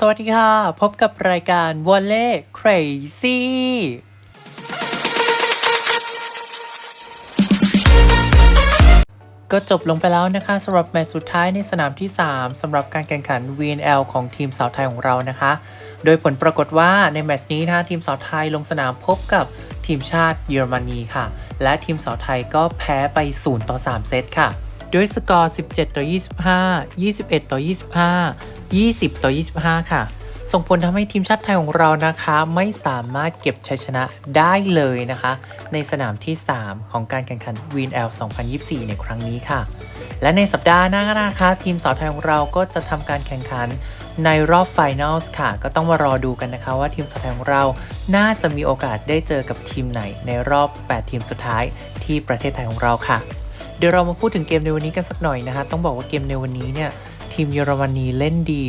สวัสดีค่ะ พบกับรายการวอลเล่ Crazy ก็จบลงไปแล้วนะคะสำหรับแมตช์สุดท้ายในสนามที่ 3สำหรับการแข่งขัน VNL ของทีมสาวไทยของเรานะคะ โดยผลปรากฏว่าในแมตช์นี้นะคะทีมสาวไทยลงสนามพบกับทีมชาติเยอรมนีค่ะ และทีมสาวไทยก็แพ้ไป 0 ต่อ 3 เซตค่ะ ด้วยสกอร์ 17 ต่อ 25 21 ต่อ 25 20 ต่อ 25 ค่ะ ส่งผลทำให้ทีมชาติไทยของเรานะคะ ไม่สามารถเก็บชัยชนะได้เลยนะคะ ในสนามที่ 3 ของการแข่งขัน VNL 2024 ในครั้งนี้ค่ะ และในสัปดาห์หน้านะคะ ทีมสาวไทยของเราก็จะทำการแข่งขันในรอบไฟแนลส์ค่ะ ก็ต้องมารอดูกันนะคะว่าทีมสาวไทยของเรา น่าจะมีโอกาสได้เจอกับทีมไหน ในรอบ 8 ทีมสุดท้ายที่ประเทศไทยของเราค่ะ เดี๋ยวเรามาพูดถึงเกมในวันนี้กันสักหน่อยนะคะ ต้องบอกว่าเกมในวันนี้เนี่ย ทีมเยอรมนีเล่นดี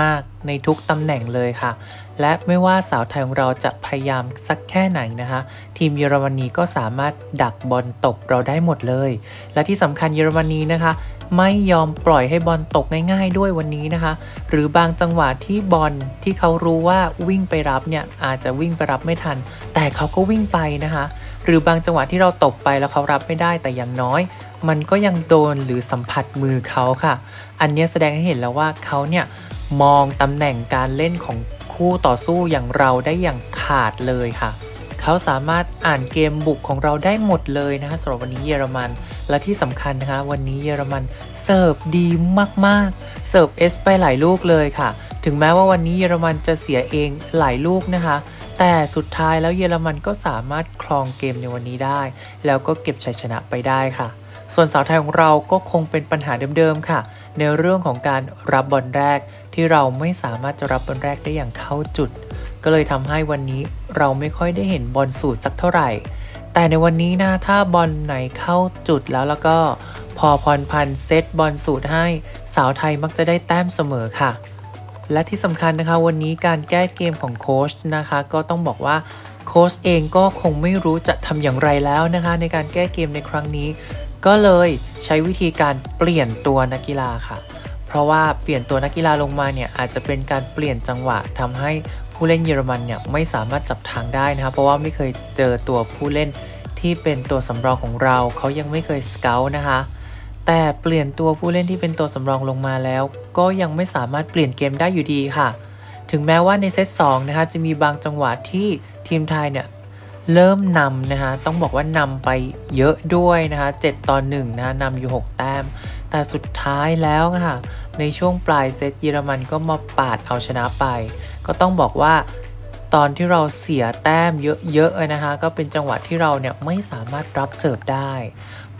มากๆ ในทุกตำแหน่งเลยค่ะ และไม่ว่าสาวไทยของเราจะพยายามสักแค่ไหนนะคะ ทีมเยอรมนีก็สามารถดักบอลตกเราได้หมดเลย และที่สำคัญเยอรมนีนะคะไม่ยอมปล่อยให้บอลตกง่ายๆด้วยวันนี้นะคะ หรือบางจังหวะที่บอลที่เขารู้ว่าวิ่งไปรับเนี่ยอาจจะวิ่งไปรับไม่ทัน แต่เขาก็วิ่งไปนะคะ หรือบางจังหวะที่เราตบไปแล้วเขารับไม่ได้แต่อย่างน้อย มันก็ยังโดนหรือสัมผัสมือเขาค่ะ อันนี้แสดงให้เห็นแล้วว่าเขาเนี่ยมองตำแหน่งการเล่นของคู่ต่อสู้อย่างเราได้อย่างขาดเลยค่ะ เขาสามารถอ่านเกมบุกของเราได้หมดเลยนะคะสำหรับวันนี้เยอรมัน และที่สำคัญนะคะ วันนี้เยอรมันเสิร์ฟดีมากๆ เสิร์ฟเอสไปหลายลูกเลยค่ะ ถึงแม้ว่าวันนี้เยอรมันจะเสียเองหลายลูกนะคะ แต่สุดท้ายแล้วเยอรมันก็สามารถครองเกมในวันนี้ได้ แล้วก็เก็บชัยชนะไปได้ค่ะ ส่วนสาวไทยของเราก็คงเป็นปัญหาเดิมๆค่ะ ในเรื่องของการรับบอลแรกที่เราไม่สามารถจะรับบอลแรกได้อย่างเข้าจุด ก็เลยทำให้วันนี้เราไม่ค่อยได้เห็นบอลสูตรสักเท่าไหร่ แต่ในวันนี้นะถ้าบอลไหนเข้าจุดแล้วแล้วก็พอพรพันธ์เซตบอลสูตรให้สาวไทยมักจะได้แต้มเสมอค่ะ และที่สำคัญนะคะวันนี้การแก้เกมของโค้ชนะคะก็ต้องบอกว่าโค้ชเองก็คงไม่รู้จะทำอย่างไรแล้วนะคะ ในการแก้เกมในครั้งนี้ ก็เลยใช้วิธีการเปลี่ยนตัวนักกีฬาค่ะ เพราะว่าเปลี่ยนตัวนักกีฬาลงมาเนี่ยอาจจะเป็นการเปลี่ยนจังหวะทำให้ผู้เล่นเยอรมันเนี่ยไม่สามารถจับทางได้นะคะเพราะว่าไม่เคยเจอตัวผู้เล่นที่เป็นตัวสำรองของเราเขายังไม่เคยสเกลนะคะแต่เปลี่ยนตัวผู้เล่นที่เป็นตัวสำรองลงมาแล้ว ก็ยังไม่สามารถเปลี่ยนเกมได้อยู่ดีค่ะ ถึงแม้ว่าในเซต2นะคะจะมีบางจังหวะที่ทีมไทยเนี่ยเริ่มนำนะคะต้องบอกว่านำไปเยอะด้วยนะคะ7ต่อ1นะคะนำอยู่ 6 แต้ม แต่สุดท้ายแล้วค่ะ ในช่วงปลายเซตเยอรมันก็มาปาดเอาชนะไป ก็ต้องบอกว่าตอนที่เราเสียแต้มเยอะๆนะคะก็เป็นจังหวะที่เราเนี่ยไม่สามารถรับเสิร์ฟได้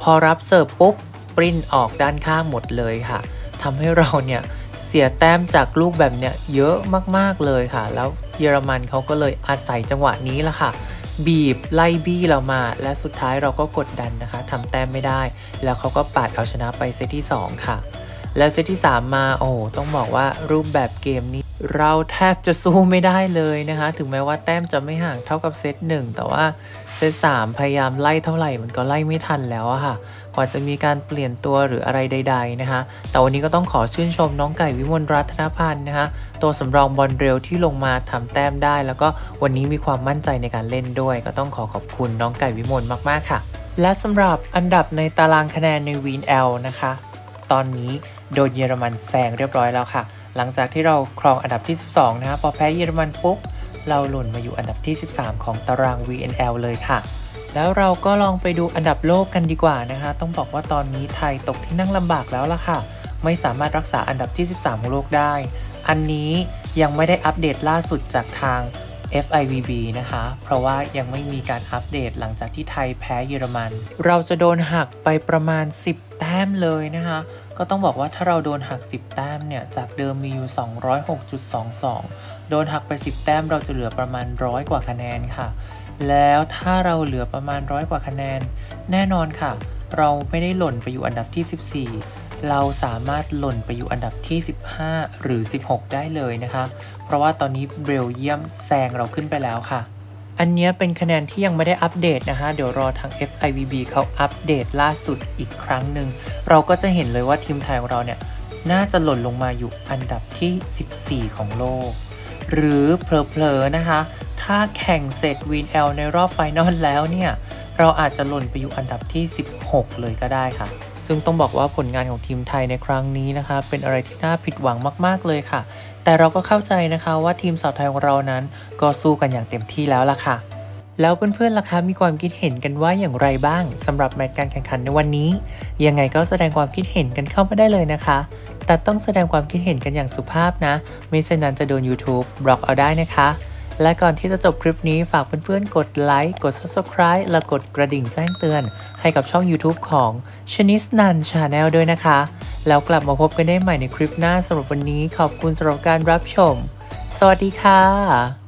พอรับเสิร์ฟปุ๊บปริ้นออกด้านข้างหมดเลยค่ะ ทำให้เราเนี่ยเสียแต้มจากลูกแบบเนี้ยเยอะมากๆเลยค่ะ แล้วเยอรมันเขาก็เลยอาศัยจังหวะนี้ละค่ะ บีบไล่บี้เรามา และสุดท้ายเราก็กดดันนะคะทำแต้มไม่ได้ แล้วเขาก็ปาดเอาชนะไปเซตที่ 2 ค่ะแล้วเซตที่ 3 มา โอ้ต้องบอกว่ารูปแบบเกมนี้ เราแทบจะสู้ไม่ได้เลยนะคะ ถึงแม้ว่าแต้มจะไม่ห่างเท่ากับเซตหนึ่งแต่ว่าเซตสามพยายามไล่เท่าไหร่มันก็ไล่ไม่ทันแล้วอะค่ะ กว่าจะมีการเปลี่ยนตัวหรืออะไรใด ๆ นะคะ แต่วันนี้ก็ต้องขอชื่นชมน้องไก่วิมลรัตนพันธ์นะคะ ตัวสำรองบอลเร็วที่ลงมาทำแต้มได้ แล้วก็วันนี้มีความมั่นใจในการเล่นด้วย ก็ต้องขอขอบคุณน้องไก่วิมลมากๆค่ะ และสำหรับอันดับในตารางคะแนนในวีน L นะคะ ตอนนี้โดนเยอรมันแซงเรียบร้อยแล้วค่ะ หลังจากที่เราครองอันดับที่ 12 นะคะพอแพ้เยอรมันปุ๊บเราหล่นมาอยู่อันดับที่ 13 ของตาราง VNL เลยค่ะ แล้วเราก็ลองไปดูอันดับโลกกันดีกว่านะคะ ต้องบอกว่าตอนนี้ไทยตกที่นั่งลำบากแล้วล่ะค่ะ ไม่สามารถรักษาอันดับที่ 13 ของโลกได้ อันนี้ยังไม่ได้อัปเดตล่าสุดจากทาง FIVB นะคะ เพราะว่ายังไม่มีการอัปเดตหลังจากที่ไทยแพ้เยอรมัน เราจะโดนหักไปประมาณ 10 แต้มเลยนะคะ ก็ต้องบอกว่าถ้าเราโดนหัก 10 แต้มเนี่ย จากเดิมมีอยู่ 206.22 โดนหักไป 10 แต้มเราจะเหลือประมาณร้อยกว่าคะแนนค่ะ แล้วถ้าเราเหลือประมาณร้อยกว่าคะแนน แน่นอนค่ะ เราไม่ได้หล่นไปอยู่อันดับที่ 14 เราสามารถหล่นไปอยู่อันดับที่ 15 หรือ 16 ได้เลยนะคะ เพราะว่าตอนนี้เบลเยียมแซงเราขึ้นไปแล้วค่ะ อันนี้เป็นคะแนนที่ยังไม่ได้อัปเดตนะคะ เดี๋ยวรอทาง FIVB เขาอัปเดตล่าสุดอีกครั้งหนึ่ง เราก็จะเห็นเลยว่าทีมไทยของเราเนี่ยน่าจะหล่นลงมาอยู่อันดับที่ 14 ของโลก หรือเผลอๆนะคะ ถ้าแข่งเสร็จวีนแอลในรอบไฟนอลแล้วเนี่ย เราอาจจะหล่นไปอยู่อันดับที่ 16 เลยก็ได้ค่ะ ซึ่งต้องบอกว่าผลงานของทีมไทยในครั้งนี้นะคะ เป็นอะไรที่น่าผิดหวังมากๆเลยค่ะ แต่เราก็เข้าใจนะคะว่าทีมสาวไทยของเรานั้น ก็สู้กันอย่างเต็มที่แล้วล่ะค่ะ แล้วเพื่อนๆล่ะคะมีความคิดเห็นกันว่าอย่างไรบ้างสำหรับแมตช์การแข่งขันในวันนี้ ยังไงก็แสดงความคิดเห็นกันเข้ามาได้เลยนะคะแต่ต้องแสดงความคิดเห็นกันอย่างสุภาพนะ ไม่เช่นนั้นจะโดน YouTube บล็อกเอาได้นะคะ และก่อนที่จะจบคลิปนี้ฝากเพื่อนๆ กดไลค์ กด Subscribe และกดกระดิ่งแจ้งเตือน ให้กับช่อง YouTube ของชนิสนันชาแนลด้วยนะคะ แล้วกลับมาพบกันได้ใหม่ในคลิปหน้าสำหรับวันนี้ขอบคุณสำหรับการรับชม สวัสดีค่ะ